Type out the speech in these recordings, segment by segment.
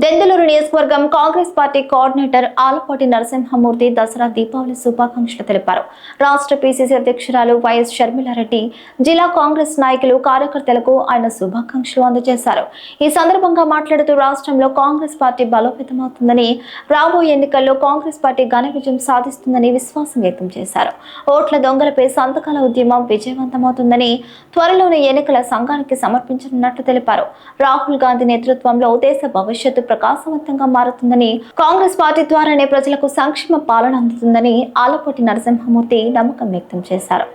దెందులూరు నియోజకవర్గం Congress party coordinator Alapati Narasimhamurthy Dasara Deepavali శుభాకాంక్షలు తెలిపారు. రాష్ట్ర పిసిసి అధ్యక్షురాలు వైఎస్ షర్మిలారెడ్డి జిల్లా కాంగ్రెస్ నాయకులు కార్యకర్తలకు ఆయన శుభాకాంక్షలు అందజేశారు. ఈ సందర్భంగా మాట్లాడుతూ రాష్ట్రంలో కాంగ్రెస్ పార్టీ బలోపేతమవుతుందని రాబోయే ఎన్నికల్లో కాంగ్రెస్ పార్టీ ఘన విజయం సాధిస్తుందని విశ్వాసం వ్యక్తం చేశారు. ఓట్ల దొంగలపై సంతకాల ఉద్యమం విజయవంతమవుతుందని త్వరలోనే ఎన్నికల సంఘానికి సమర్పించనున్నట్లు తెలిపారు. రాహుల్ గాంధీ నేతృత్వంలో దేశ భవిష్యత్తు ప్రకాశవంతంగా మారుతుందని కాంగ్రెస్ పార్టీ ద్వారానే ప్రజలకు సంక్షేమ పాలన అందుతుందని ఆలపాటి నరసింహమూర్తి నమ్మకం వ్యక్తం చేశారు.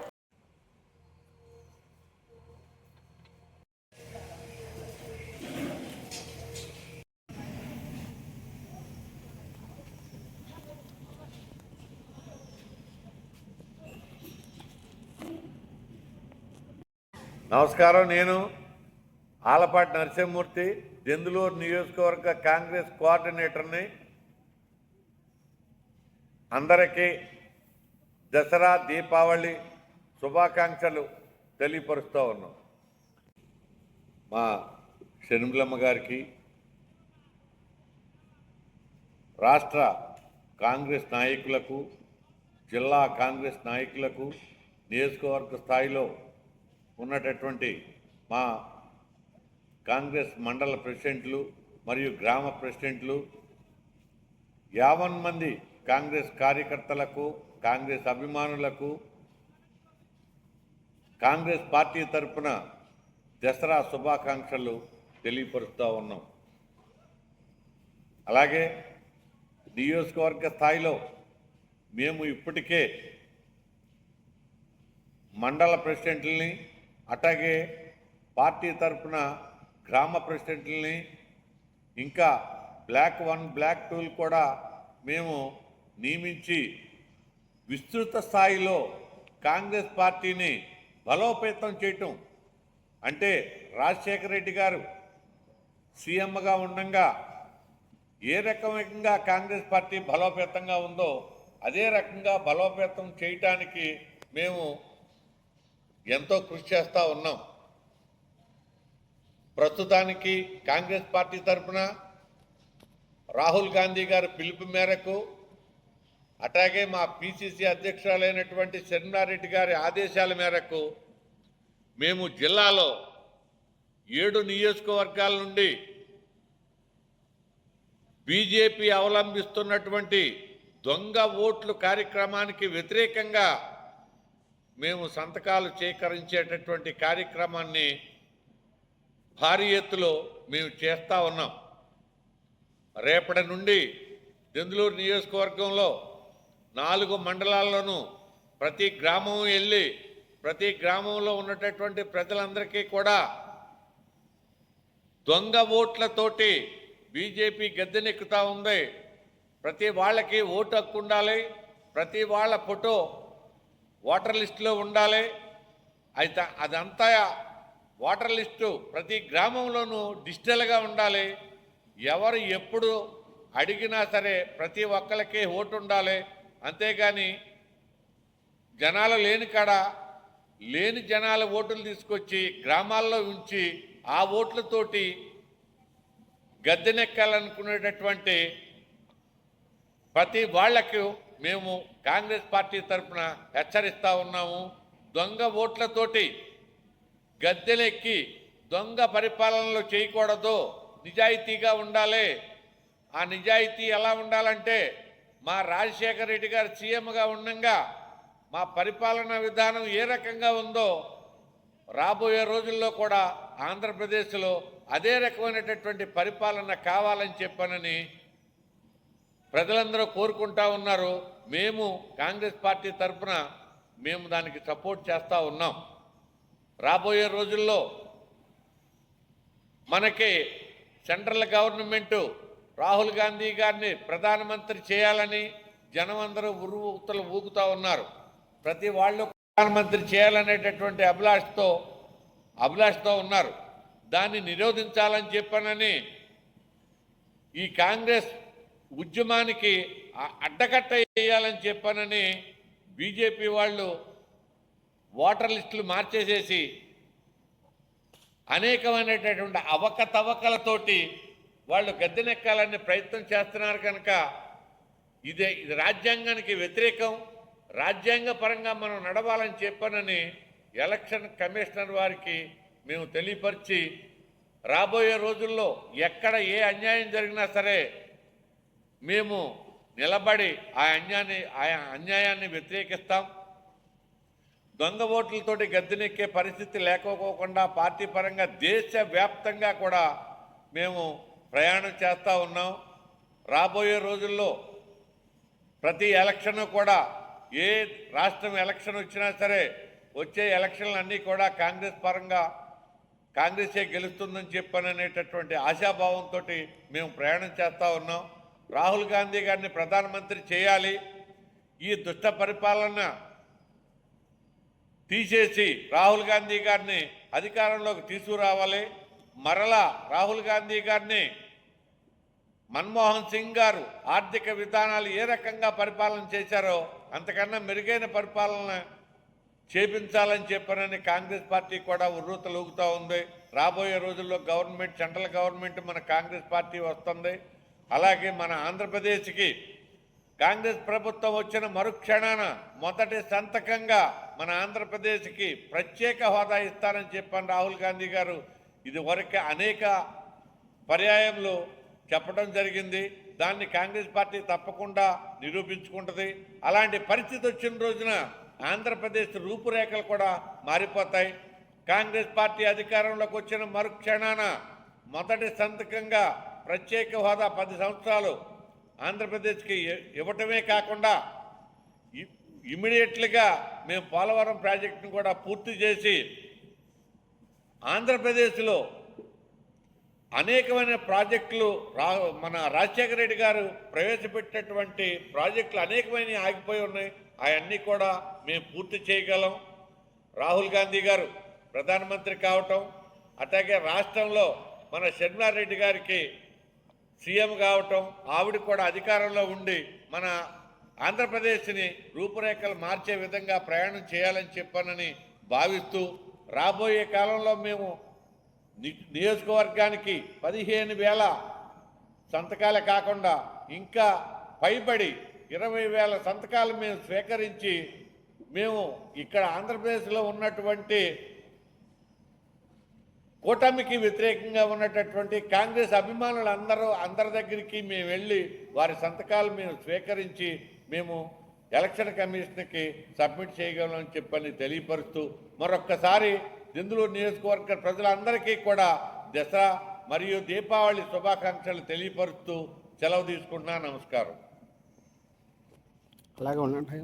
నమస్కారం నేను ఆలపాటి నరసింహమూర్తి దెందులూరు నియోజకవర్గ కాంగ్రెస్ కోఆర్డినేటర్ని అందరికీ దసరా దీపావళి శుభాకాంక్షలు తెలియపరుస్తూ ఉన్నాం. మా షర్మిలమ్మ గారికి రాష్ట్ర కాంగ్రెస్ నాయకులకు జిల్లా కాంగ్రెస్ నాయకులకు నియోజకవర్గ స్థాయిలో ఉన్నటటువంటి మా కాంగ్రెస్ మండల ప్రెసిడెంట్లు మరియు గ్రామ ప్రెసిడెంట్లు యావన్ మంది కాంగ్రెస్ కార్యకర్తలకు కాంగ్రెస్ అభిమానులకు కాంగ్రెస్ పార్టీ తరపున దసరా శుభాకాంక్షలు తెలియపరుస్తూ ఉన్నాం. అలాగే నియోజకవర్గ స్థాయిలో మేము ఇప్పటికే మండల ప్రెసిడెంట్లని అట్లాగే పార్టీ తరఫున గ్రామ ప్రెసిడెంట్లని ఇంకా బ్లాక్ వన్ బ్లాక్ టూలు కూడా మేము నియమించి విస్తృత స్థాయిలో కాంగ్రెస్ పార్టీని బలోపేతం చేయటం. అంటే రాజశేఖర రెడ్డి గారు సీఎంగా ఉండగా ఏ రకంగా కాంగ్రెస్ పార్టీ బలోపేతంగా ఉందో అదే రకంగా బలోపేతం చేయటానికి మేము ఎంతో కృషి చేస్తూ ఉన్నాం. ప్రస్తుతానికి కాంగ్రెస్ పార్టీ తరఫున రాహుల్ గాంధీ గారి పిలుపు మేరకు అట్లాగే మా పిసిసి అధ్యక్షురాలైనటువంటి శర్మిలారెడ్డి గారి ఆదేశాల మేరకు మేము జిల్లాలో ఏడు నియోజకవర్గాల నుండి బీజేపీ అవలంబిస్తున్నటువంటి దొంగ ఓట్లు కార్యక్రమానికి వ్యతిరేకంగా మేము సంతకాలు సేకరించేటటువంటి కార్యక్రమాన్ని భారీ ఎత్తులో మేము చేస్తూ ఉన్నాం. రేపటి నుండి దెందులూరు నియోజకవర్గంలో నాలుగు మండలాల్లోనూ ప్రతి గ్రామం వెళ్ళి ప్రతి గ్రామంలో ఉన్నటటువంటి ప్రజలందరికీ కూడా దొంగ ఓట్లతోటి బీజేపీ గద్దెనెక్కుతూ ఉంది. ప్రతి వాళ్ళకి ఓటు హక్కు ఉండాలి. ప్రతి వాళ్ళ ఫోటో ఓటర్ లిస్టులో ఉండాలి. అయితే అదంతా ఓటర్ లిస్టు ప్రతి గ్రామంలోనూ డిజిటల్గా ఉండాలి. ఎవరు ఎప్పుడు అడిగినా సరే ప్రతి ఒక్కరికి ఓటు ఉండాలి. అంతేగాని జనాలు లేని కాడ లేని జనాల ఓటులు తీసుకొచ్చి గ్రామాల్లో ఉంచి ఆ ఓట్లతోటి గద్దెనెక్కాలనుకునేటటువంటి ప్రతి వాళ్ళకు మేము కాంగ్రెస్ పార్టీ తరఫున హెచ్చరిస్తూ ఉన్నాము. దొంగ ఓట్లతోటి గద్దెలెక్కి దొంగ పరిపాలనలు చేయకూడదు. నిజాయితీగా ఉండాలి. ఆ నిజాయితీ ఎలా ఉండాలంటే మా రాజశేఖర రెడ్డి గారు సీఎంగా ఉండగా మా పరిపాలన విధానం ఏ రకంగా ఉందో రాబోయే రోజుల్లో కూడా ఆంధ్రప్రదేశ్లో అదే రకమైనటువంటి పరిపాలన కావాలని చెప్పానని ప్రజలందరూ కోరుకుంటా ఉన్నారు. మేము కాంగ్రెస్ పార్టీ తరఫున మేము దానికి సపోర్ట్ చేస్తూ ఉన్నాం. రాబోయే రోజుల్లో మనకి సెంట్రల్ గవర్నమెంటు రాహుల్ గాంధీ గారిని ప్రధానమంత్రి చేయాలని జనం అందరూ ఉరువుతలు ఊగుతూ ఉన్నారు. ప్రతి వాళ్ళు ప్రధానమంత్రి చేయాలనేటటువంటి అభిలాషతో అభిలాషతో ఉన్నారు. దాన్ని నిరోధించాలని చెప్పానని ఈ కాంగ్రెస్ ఉద్యమానికి అడ్డకట్ట వేయాలని చెప్పానని బీజేపీ వాళ్ళు ఓటర్ లిస్టులు మార్చేసేసి అనేకమైనటువంటి అవకతవకలతోటి వాళ్ళు గద్దెనెక్కాలనే ప్రయత్నం చేస్తున్నారు కనుక ఇదే ఇది రాజ్యాంగానికి వ్యతిరేకం. రాజ్యాంగ పరంగా మనం నడవాలని చెప్పానని ఎలక్షన్ కమిషనర్ వారికి మేము తెలియపరిచి రాబోయే రోజుల్లో ఎక్కడ ఏ అన్యాయం జరిగినా సరే మేము నిలబడి ఆ అన్యాన్ని ఆ అన్యాయాన్ని వ్యతిరేకిస్తాం. దొంగ ఓట్లతోటి గద్దెనెక్కే పరిస్థితి లేకపోకుండా పార్టీ పరంగా దేశవ్యాప్తంగా కూడా మేము ప్రయాణం చేస్తూ ఉన్నాం. రాబోయే రోజుల్లో ప్రతి ఎలక్షన్ కూడా ఏ రాష్ట్రం ఎలక్షన్ వచ్చినా సరే వచ్చే ఎలక్షన్లు అన్నీ కూడా కాంగ్రెస్ పరంగా కాంగ్రెసే గెలుస్తుందని చెప్పననేటటువంటి ఆశాభావంతో మేము ప్రయాణం చేస్తూ ఉన్నాం. రాహుల్ గాంధీ గారిని ప్రధానమంత్రి చేయాలి. ఈ దుష్ట పరిపాలన తీసేసి రాహుల్ గాంధీ గారిని అధికారంలోకి తీసుకురావాలి. మరలా రాహుల్ గాంధీ గారిని మన్మోహన్ సింగ్ గారు ఆర్థిక విధానాలు ఏ రకంగా పరిపాలన చేశారో అంతకన్నా మెరుగైన పరిపాలన చేపించాలని చెప్పనని కాంగ్రెస్ పార్టీ కూడా ఉర్రూతలూగుతూ ఉంది. రాబోయే రోజుల్లో గవర్నమెంట్ సెంట్రల్ గవర్నమెంట్ మన కాంగ్రెస్ పార్టీ వస్తుంది. అలాగే మన ఆంధ్రప్రదేశ్కి కాంగ్రెస్ ప్రభుత్వం వచ్చిన మరుక్షణాన మొదటి సంతకంగా మన ఆంధ్రప్రదేశ్కి ప్రత్యేక హోదా ఇస్తానని చెప్పాను రాహుల్ గాంధీ గారు. ఇది వరకు అనేక పర్యాయంలో చెప్పడం జరిగింది. దాన్ని కాంగ్రెస్ పార్టీ తప్పకుండా నిరూపించుకుంటుంది. అలాంటి పరిస్థితి వచ్చిన రోజున ఆంధ్రప్రదేశ్ రూపురేఖలు కూడా మారిపోతాయి. కాంగ్రెస్ పార్టీ అధికారంలోకి వచ్చిన మరుక్షణాన మొదటి సంతకంగా ప్రత్యేక హోదా పది సంవత్సరాలు ఆంధ్రప్రదేశ్కి ఇవ్వటమే కాకుండా ఇ- మేము పోలవరం ప్రాజెక్టును కూడా పూర్తి చేసి ఆంధ్రప్రదేశ్లో అనేకమైన ప్రాజెక్టులు రా మన రాజశేఖర రెడ్డి గారు ప్రవేశపెట్టినటువంటి ప్రాజెక్టులు అనేకమైన ఆగిపోయి ఉన్నాయి. అవన్నీ కూడా మేము పూర్తి చేయగలం. రాహుల్ గాంధీ గారు ప్రధానమంత్రి కావటం అట్లాగే రాష్ట్రంలో మన షర్మిలారెడ్డి గారికి సీఎం కావటం ఆవిడ కూడా అధికారంలో ఉండి మన ఆంధ్రప్రదేశ్ని రూపురేఖలు మార్చే విధంగా ప్రయాణం చేయాలని చెప్పానని భావిస్తూ రాబోయే కాలంలో మేము ని- నియోజకవర్గానికి పదిహేను వేల సంతకాలే కాకుండా ఇంకా పైబడి ఇరవై వేల సంతకాలు మేము స్వీకరించి మేము ఇక్కడ ఆంధ్రప్రదేశ్లో ఉన్నటువంటి కూటమికి వ్యతిరేకంగా ఉన్నటువంటి కాంగ్రెస్ అభిమానులు అందరూ అందరి దగ్గరికి మేము వెళ్ళి వారి సంతకాలు మేము స్వీకరించి మేము ఎలక్షన్ కమిషన్కి సబ్మిట్ చేయగలమని చెప్పని తెలియపరుస్తూ మరొక్కసారి దిందులూరు నియోజకవర్గ ప్రజలందరికీ కూడా దసరా మరియు దీపావళి శుభాకాంక్షలు తెలియపరుస్తూ సెలవు తీసుకుంటున్నా. నమస్కారం. అలాగే ఉండండి.